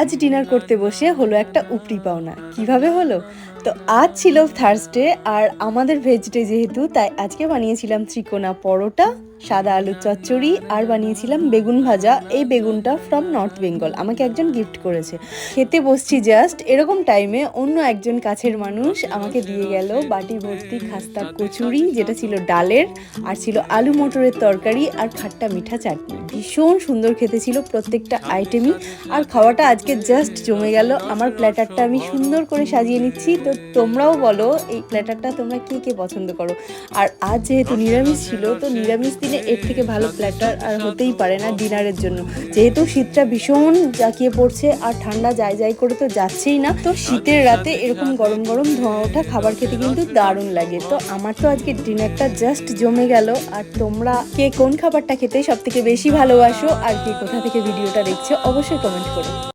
আজ ডিনার করতে বসে হলো একটা উপরি পাওনা। কীভাবে হলো? তো আজ ছিল থার্সডে আর আমাদের ভেজ ডে যেহেতু, তাই আজকে বানিয়েছিলাম ত্রিকোনা পরোটা। সাদা আলুর চচ্চড়ি, আর বানিয়েছিলাম বেগুন ভাজা। এই বেগুনটা ফ্রম নর্থ বেঙ্গল আমাকে একজন গিফট করেছে। খেতে বসছি জাস্ট এরকম টাইমে অন্য একজন কাছের মানুষ আমাকে দিয়ে গেল বাটি ভর্তি খাস্তা কচুরি, যেটা ছিল ডালের, আর ছিল আলু মটরের তরকারি, আর খাট্টা মিঠা চাটনি। ভীষণ সুন্দর খেতে ছিল প্রত্যেকটা আইটেমই আর খাওয়াটা আজকে জাস্ট জমে গেল। আমার প্ল্যাটারটা আমি সুন্দর করে সাজিয়ে নিচ্ছি। তো তোমরাও বলো, এই প্ল্যাটারটা তোমরা কে কে পছন্দ করো? আর আজ যেহেতু নিরামিষ ছিল, তো নিরামিষ দিনে এর থেকে ভালো প্ল্যাটার আর হতেই পারে না ডিনারের জন্য। যেহেতু শীতটা ভীষণ জাঁকিয়ে পড়ছে আর ঠান্ডা যাই যাই করে তো যাচ্ছেই না, তো শীতের রাতে এরকম গরম গরম ধোঁয়া ওঠা খাবার খেতে কিন্তু দারুণ লাগে। তো আমার তো আজকে ডিনারটা জাস্ট জমে গেল। আর তোমরা কে কোন খাবারটা খেতে সব থেকে বেশি ভালোবাসো আর কে কোথা থেকে ভিডিওটা দেখছ অবশ্যই কমেন্ট করো।